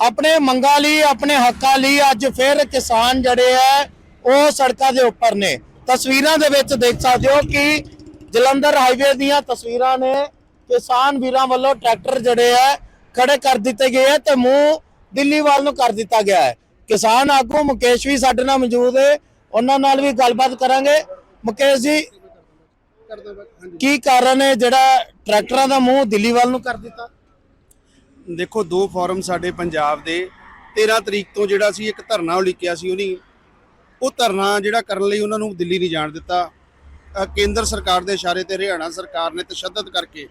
ਆਪਣੇ ਮੰਗਾਂ ਲਈ, ਆਪਣੇ ਹੱਕਾਂ ਲਈ ਅੱਜ ਫਿਰ ਕਿਸਾਨ ਜਿਹੜੇ ਆ, ਉਹ ਸੜਕਾਂ ਦੇ ਉੱਪਰ ਨੇ। ਤਸਵੀਰਾਂ ਦੇ ਵਿੱਚ ਦੇਖ ਸਕਦੇ ਹੋ ਕਿ ਜਲੰਧਰ ਹਾਈਵੇ ਦੀਆਂ ਤਸਵੀਰਾਂ ਨੇ ਕਿਸਾਨ ਵੀਰਾਂ ਵੱਲੋਂ ਟਰੈਕਟਰ ਜਿਹੜੇ ਆ, ਖੜੇ ਕਰ ਦਿੱਤੇ ਗਏ ਆ ਤੇ ਮੂੰਹ ਦਿੱਲੀ ਵੱਲ ਨੂੰ ਕਰ ਦਿੱਤਾ ਗਿਆ ਹੈ। ਕਿਸਾਨ ਆਗੂ ਮੁਕੇਸ਼ ਵੀ ਸਾਡੇ ਨਾਲ ਮੌਜੂਦ ਹੈ ਉਹਨਾਂ ਨਾਲ ਵੀ ਗੱਲਬਾਤ ਕਰਾਂਗੇ। ਮੁਕੇਸ਼ ਜੀ, ਕੀ ਕਾਰਨ ਹੈ ਜਿਹੜਾ ਟਰੈਕਟਰਾਂ ਦਾ ਮੂੰਹ ਦਿੱਲੀ ਵੱਲ ਨੂੰ ਕਰ ਦਿੱਤਾ? ਦੇਖੋ, ਦੋ ਫੋਰਮ ਸਾਡੇ ਪੰਜਾਬ ਦੇ। 13 ਤਰੀਕ ਤੋਂ ਜਿਹੜਾ ਸੀ, ਇੱਕ ਧਰਨਾ ਉਲੀਕਿਆ ਸੀ ਉਹਨੀ। ਉਹ ਧਰਨਾ ਜਿਹੜਾ ਕਰਨ ਲਈ ਉਹਨਾਂ ਨੂੰ ਦਿੱਲੀ ਨਹੀਂ ਜਾਣ ਦਿੱਤਾ। ਕੇਂਦਰ ਸਰਕਾਰ ਦੇ ਇਸ਼ਾਰੇ ਤੇ ਹਰਿਆਣਾ ਸਰਕਾਰ ਨੇ ਤਸ਼ੱਦਦ ਕਰਕੇ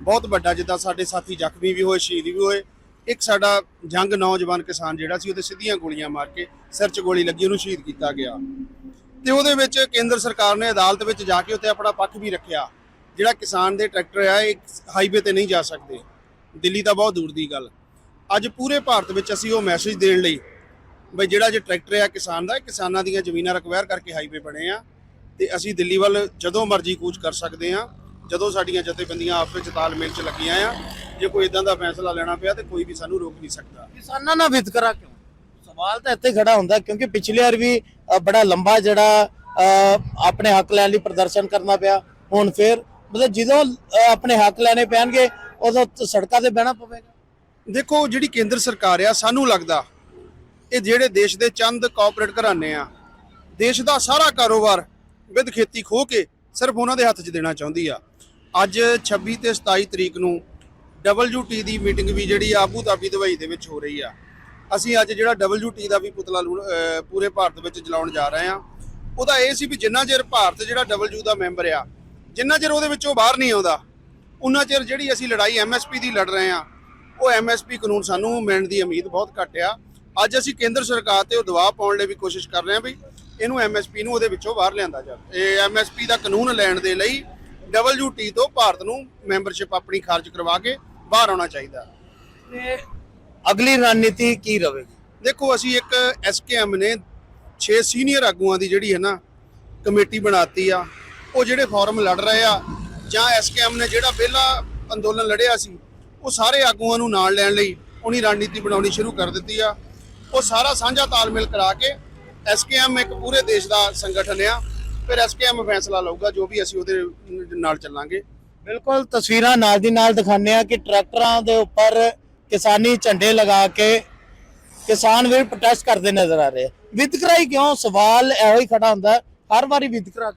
ਬਹੁਤ ਵੱਡਾ, ਜਿੱਦਾਂ ਸਾਡੇ ਸਾਥੀ ਜ਼ਖਮੀ ਵੀ ਹੋਏ, ਸ਼ਹੀਦ ਵੀ ਹੋਏ, ਇੱਕ ਸਾਡਾ ਜੰਗ ਨੌਜਵਾਨ ਕਿਸਾਨ ਜਿਹੜਾ ਸੀ, ਉਹਦੇ ਸਿੱਧੀਆਂ ਗੋਲੀਆਂ ਮਾਰ ਕੇ ਸਿਰ 'ਚ ਗੋਲੀ ਲੱਗੀ, ਉਹਨੂੰ ਸ਼ਹੀਦ ਕੀਤਾ ਗਿਆ। ਤੇ ਉਹਦੇ ਵਿੱਚ ਕੇਂਦਰ ਸਰਕਾਰ ਨੇ ਅਦਾਲਤ ਵਿੱਚ ਜਾ ਕੇ ਉੱਤੇ ਆਪਣਾ ਪੱਖ ਵੀ ਰੱਖਿਆ। ਜਿਹੜਾ ਕਿਸਾਨ ਦੇ ਟਰੈਕਟਰ ਆ, ਇਹ ਹਾਈਵੇ ਤੇ ਨਹੀਂ ਜਾ ਸਕਦੇ। ਦਿੱਲੀ ਤਾਂ ਬਹੁਤ ਦੂਰ ਦੀ ਗੱਲ। ਅੱਜ ਪੂਰੇ ਭਾਰਤ ਵਿੱਚ ਅਸੀਂ ਉਹ ਮੈਸੇਜ ਦੇਣ ਲਈ ਬਈ ਜਿਹੜਾ ਜੇ ਟਰੈਕਟਰ ਆ, ਕਿਸਾਨ ਦਾ ਕਿਸਾਨਾਂ ਦੀਆਂ ਜ਼ਮੀਨਾਂ ਰਿਕਵਾਇਰ ਕਰਕੇ ਹਾਈਵੇ ਬਣੇ ਆ ਤੇ ਅਸੀਂ ਦਿੱਲੀ ਵੱਲ ਜਦੋਂ ਮਰਜ਼ੀ ਕੂਚ ਕਰ ਸਕਦੇ ਆ, ਜਦੋਂ ਸਾਡੀਆਂ ਜਥੇਬੰਦੀਆਂ ਆਪਸ ਵਿੱਚ ਤਾਲਮੇਲ 'ਚ ਲੱਗੀਆਂ ਆ, ਜੇ ਕੋਈ ਇਦਾਂ ਦਾ ਫੈਸਲਾ ਲੈਣਾ ਪਿਆ ਤੇ ਕੋਈ ਵੀ ਸਾਨੂੰ ਰੋਕ ਨਹੀਂ ਸਕਦਾ। ਕਿਸਾਨਾਂ ਨਾਲ ਵਿਤਕਰਾ ਕਿਉਂ? ਸਵਾਲ ਤਾਂ ਇੱਥੇ ਖੜਾ ਹੁੰਦਾ, ਕਿਉਂਕਿ ਪਿਛਲੇ ਵਾਰ ਵੀ ਬੜਾ ਲੰਬਾ ਜਿਹੜਾ ਆਪਣੇ ਹੱਕ ਲੈਣ ਲਈ ਪ੍ਰਦਰਸ਼ਨ ਕਰਨਾ ਪਿਆ, ਹੁਣ ਫੇਰ ਮਤਲਬ ਜਦੋਂ ਆਪਣੇ ਹੱਕ ਲੈਣੇ ਪੈਣਗੇ ਉਦੋਂ ਤਾਂ ਸੜਕਾਂ ਤੇ ਬਹਿਣਾ ਪਵੇਗਾ। ਦੇਖੋ, ਜਿਹੜੀ ਕੇਂਦਰ ਸਰਕਾਰ ਆ, ਸਾਨੂੰ ਲੱਗਦਾ ਇਹ ਜਿਹੜੇ ਦੇਸ਼ ਦੇ ਚੰਦ ਕਾਰਪੋਰੇਟ ਘਰਾਣੇ ਆ, ਦੇਸ਼ ਦਾ ਸਾਰਾ ਕਾਰੋਬਾਰ ਵਿਦ ਖੇਤੀ ਖੋ ਕੇ ਸਿਰਫ ਉਹਨਾਂ ਦੇ ਹੱਥ 'ਚ ਦੇਣਾ ਚਾਹੁੰਦੀ ਆ। ਅੱਜ 26 ਤੇ 27 ਤਰੀਕ ਨੂੰ WT ਦੀ ਮੀਟਿੰਗ ਵੀ ਜਿਹੜੀ ਆਬੂ ਧਾਬੀ ਦੁਬਈ ਦੇ ਵਿੱਚ ਹੋ ਰਹੀ ਆ। ਅਸੀਂ ਅੱਜ ਜਿਹੜਾ WT ਦਾ ਵੀ ਪੁਤਲਾ ਲੂ- ਪੂਰੇ ਭਾਰਤ ਵਿੱਚ ਜਲਾਉਣ ਜਾ ਰਹੇ ਆ। ਉਹਦਾ ਇਹ ਸੀ ਵੀ ਜਿੰਨਾ ਚਿਰ ਭਾਰਤ ਜਿਹੜਾ W ਦਾ ਮੈਂਬਰ ਆ, ਜਿੰਨਾ ਚਿਰ ਉਹਦੇ ਵਿੱਚੋਂ ਬਾਹਰ ਨਹੀਂ ਆਉਂਦਾ ਉਹਨਾਂ ਚਿਰ ਜਿਹੜੀ ਅਸੀਂ ਲੜਾਈ MSP ਦੀ ਲੜ ਰਹੇ ਆ ਉਹ MSP ਕਾਨੂੰਨ ਸਾਨੂੰ ਮਿਲਣ ਦੀ ਉਮੀਦ ਬਹੁਤ ਘੱਟ ਆ। ਅੱਜ ਅਸੀਂ ਕੇਂਦਰ ਸਰਕਾਰ ਤੇ ਉਹ ਦਬਾਅ ਪਾਉਣ ਲਈ ਵੀ ਕੋਸ਼ਿਸ਼ ਕਰ ਰਹੇ ਹਾਂ ਵੀ ਇਹਨੂੰ MSP ਨੂੰ ਉਹਦੇ ਵਿੱਚੋਂ ਬਾਹਰ ਲਿਆਂਦਾ ਜਾਵੇ। ਇਹ MSP ਦਾ ਕਾਨੂੰਨ ਲੈਣ ਦੇ ਲਈ WT ਤੋਂ ਭਾਰਤ ਨੂੰ ਮੈਂਬਰਸ਼ਿਪ ਆਪਣੀ ਖਾਰਜ ਕਰਵਾ ਕੇ ਬਾਹਰ ਆਉਣਾ ਚਾਹੀਦਾ। ਤੇ ਅਗਲੀ ਰਣਨੀਤੀ ਕੀ ਰਹੇਗੀ? ਦੇਖੋ ਅਸੀਂ ਇੱਕ SKM ਨੇ 6 ਸੀਨੀਅਰ ਆਗੂਆਂ ਦੀ ਜਿਹੜੀ ਹੈ ਨਾ ਕਮੇਟੀ ਬਣਾਤੀ ਆ ਉਹ ਜਿਹੜੇ ਫੋਰਮ ਲੜ ਰਹੇ ਆ ਜਾਂ SKM ਨੇ ਜਿਹੜਾ ਪਹਿਲਾ ਅੰਦੋਲਨ ਲੜਿਆ ਸੀ, ਉਹ ਸਾਰੇ ਆਗੂਆਂ ਨੂੰ ਨਾਲ ਲੈਣ ਲਈ ਉਹਨੀ ਰਣਨੀਤੀ ਬਣਾਉਣੀ ਸ਼ੁਰੂ ਕਰ ਦਿੱਤੀ ਆ। ਉਹ ਸਾਰਾ ਸਾਂਝਾ ਤਾਲਮੇਲ ਕਰਾ ਕੇ SKM ਇੱਕ ਪੂਰੇ ਦੇਸ਼ ਦਾ ਸੰਗਠਨ ਆ। ਫਿਰ SKM ਫੈਸਲਾ ਲਊਗਾ, ਜੋ ਵੀ ਅਸੀਂ ਉਹਦੇ ਨਾਲ ਚੱਲਾਂਗੇ। ਬਿਲਕੁਲ, ਤਸਵੀਰਾਂ ਨਾਲ ਦੀ ਨਾਲ ਦਿਖਾਉਂਦੇ ਆ ਕਿ ਟਰੈਕਟਰਾਂ ਦੇ ਉੱਪਰ ਕਿਸਾਨੀ ਝੰਡੇ ਲਗਾ ਕੇ ਕਿਸਾਨ ਵੀ ਪ੍ਰੋਟੈਸਟ ਕਰਦੇ ਨਜ਼ਰ ਆ ਰਹੇ ਆ। ਵਿਤਕਰਾ ਹੀ ਕਿਉਂ? ਸਵਾਲ ਇਹੋ ਹੀ ਖੜਾ ਹੁੰਦਾ, ਹਰ ਵਾਰੀ ਵਿਤਕਰਾ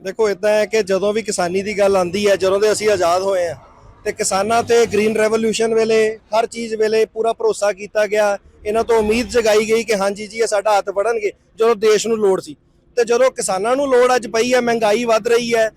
ਦੇਖੋ ਇਦਾਂ ਹੈ ਕਿ ਜਦੋਂ ਵੀ ਕਿਸਾਨੀ ਦੀ ਗੱਲ ਆਂਦੀ ਹੈ, ਜਦੋਂ ਦੇ ਅਸੀਂ ਆਜ਼ਾਦ ਹੋਏ ਆ ਤੇ ਕਿਸਾਨਾਂ ਤੇ ਗ੍ਰੀਨ ਰੈਵੋਲੂਸ਼ਨ ਵੇਲੇ, ਹਰ ਚੀਜ਼ ਵੇਲੇ ਪੂਰਾ ਭਰੋਸਾ ਕੀਤਾ ਗਿਆ। ਇਹਨਾਂ ਤੋਂ ਉਮੀਦ ਜਗਾਈ ਗਈ ਕਿ ਹਾਂਜੀ ਜੀ, ਇਹ ਸਾਡਾ ਹੱਥ ਵੜਨਗੇ ਜਦੋਂ ਦੇਸ਼ ਨੂੰ ਲੋੜ ਸੀ। ਤੇ ਜਦੋਂ ਕਿਸਾਨਾਂ ਨੂੰ ਲੋੜ ਅੱਜ ਪਈ ਹੈ, ਮਹਿੰਗਾਈ ਵੱਧ ਰਹੀ ਹੈ,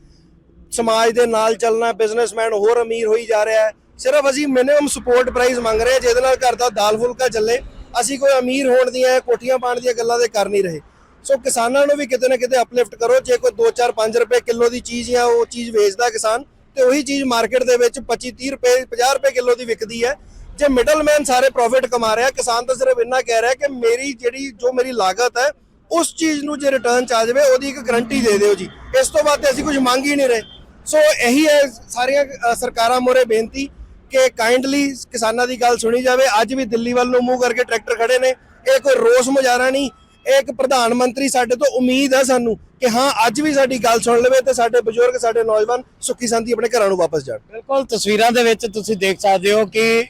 ਸਮਾਜ ਦੇ ਨਾਲ ਚੱਲਣਾ ਬਿਜ਼ਨਸਮੈਨ ਹੋਰ ਅਮੀਰ ਹੋਈ ਜਾ ਰਿਹਾ ਹੈ, ਸਿਰਫ ਅਸੀਂ ਮਿਨੀਮਮ ਸਪੋਰਟ ਪ੍ਰਾਈਸ ਮੰਗ ਰਹੇ ਹਾਂ, ਜਿਹਦੇ ਨਾਲ ਘਰ ਦਾ ਦਾਲ ਫੁਲਕਾ ਚੱਲੇ। ਅਸੀਂ ਕੋਈ ਅਮੀਰ ਹੋਣ ਦੀਆਂ ਕੋਠੀਆਂ ਪਾਣ ਦੀਆਂ ਗੱਲਾਂ ਤੇ ਕਰ ਨਹੀਂ ਰਹੇ। ਸੋ ਕਿਸਾਨਾਂ ਨੂੰ ਵੀ ਕਿਤੇ ਨਾ ਕਿਤੇ ਅਪਲਿਫਟ ਕਰੋ। ਜੇ ਕੋਈ 2-4 5 ਰੁਪਏ ਕਿਲੋ ਦੀ ਚੀਜ਼ ਜਾਂ ਉਹ ਚੀਜ਼ ਵੇਚਦਾ ਕਿਸਾਨ, ਤੇ ਉਹੀ ਚੀਜ਼ ਮਾਰਕੀਟ ਦੇ ਵਿੱਚ 25 30 ਰੁਪਏ 50 ਰੁਪਏ ਕਿਲੋ ਦੀ ਵਿਕਦੀ ਹੈ। ਜੇ ਮਿਡਲਮੈਨ ਸਾਰੇ ਪ੍ਰੋਫਿਟ ਕਮਾ ਰਿਹਾ, ਕਿਸਾਨ ਤਾਂ ਸਿਰਫ ਇੰਨਾ ਕਹਿ ਰਿਹਾ ਕਿ ਮੇਰੀ ਜਿਹੜੀ, ਜੋ ਮੇਰੀ ਲਾਗਤ ਹੈ, ਉਸ ਚੀਜ਼ ਨੂੰ ਜੇ ਰਿਟਰਨ ਚ ਆ ਜਾਵੇ, ਉਹਦੀ ਇੱਕ ਗਰੰਟੀ ਦੇ ਦਿਓ ਜੀ। ਇਸ ਤੋਂ ਬਾਅਦ ਤੇ ਅਸੀਂ ਕੁਝ ਮੰਗ ਹੀ ਨਹੀਂ ਰਹੇ। ਸੋ ਇਹੀ ਹੈ ਸਾਰੀਆਂ ਸਰਕਾਰਾਂ ਮੋਰੇ ਬੇਨਤੀ ਕਿ ਕਾਈਂਡਲੀ ਕਿਸਾਨਾਂ ਦੀ ਗੱਲ ਸੁਣੀ ਜਾਵੇ। ਅੱਜ ਵੀ ਦਿੱਲੀ ਵੱਲ ਨੂੰ ਮੂੰਹ ਕਰਕੇ ਟਰੈਕਟਰ ਖੜੇ ਨੇ। ਇਹ ਕੋਈ ਰੋਸ ਮੁਜ਼ਾਹਰਾ ਨਹੀਂ। ਇਹ ਇੱਕ ਪ੍ਰਧਾਨ ਮੰਤਰੀ ਸਾਡੇ ਤੋਂ ਉਮੀਦ ਹੈ ਸਾਨੂੰ ਕਿ ਹਾਂ, ਅੱਜ ਵੀ ਸਾਡੀ ਗੱਲ ਸੁਣ ਲਵੇ ਤੇ ਸਾਡੇ ਬਜ਼ੁਰਗ, ਸਾਡੇ ਨੌਜਵਾਨ ਸੁੱਖੀ ਸੰਧੀ ਆਪਣੇ ਘਰਾਂ ਨੂੰ ਵਾਪਸ ਜਾਣ। ਬਿਲਕੁਲ, ਤਸਵੀਰਾਂ ਦੇ ਵਿੱਚ ਤੁਸੀਂ ਦੇਖ ਸਕਦੇ ਹੋ ਕਿ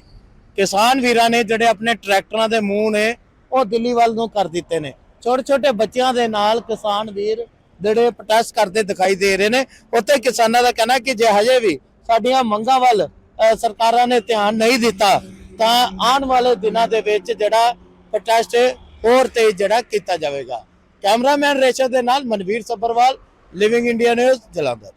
ਕਿਸਾਨ ਵੀਰਾਂ ਨੇ ਜਿਹੜੇ ਆਪਣੇ ਟਰੈਕਟਰਾਂ ਦੇ ਮੂੰਹ ਨੇ, ਉਹ ਦਿੱਲੀ ਵੱਲ ਨੂੰ ਕਰ ਦਿੱਤੇ ਨੇ। ਛੋਟੇ ਛੋਟੇ ਬੱਚਿਆਂ ਦੇ ਨਾਲ ਕਿਸਾਨ ਵੀਰ ਜਿਹੜੇ ਪ੍ਰੋਟੈਸਟ ਕਰਦੇ ਦਿਖਾਈ ਦੇ ਰਹੇ ਨੇ। ਉੱਥੇ ਕਿਸਾਨਾਂ ਦਾ ਕਹਿਣਾ ਕਿ ਜੇ ਹਜੇ ਵੀ ਸਾਡੀਆਂ ਮੰਗਾਂ ਵੱਲ ਸਰਕਾਰਾਂ ਨੇ ਧਿਆਨ ਨਹੀਂ ਦਿੱਤਾ, ਤਾਂ ਆਉਣ ਵਾਲੇ ਦਿਨਾਂ ਦੇ ਵਿੱਚ ਜਿਹੜਾ ਪ੍ਰੋਟੈਸਟ ਹੋਰ ਤੇਜ਼ ਜਿਹੜਾ ਕੀਤਾ ਜਾਵੇਗਾ। ਕੈਮਰਾਮੈਨ ਰੇਸ਼ਾ ਦੇ ਨਾਲ Manveer Sabharwal living India news Jalandhar.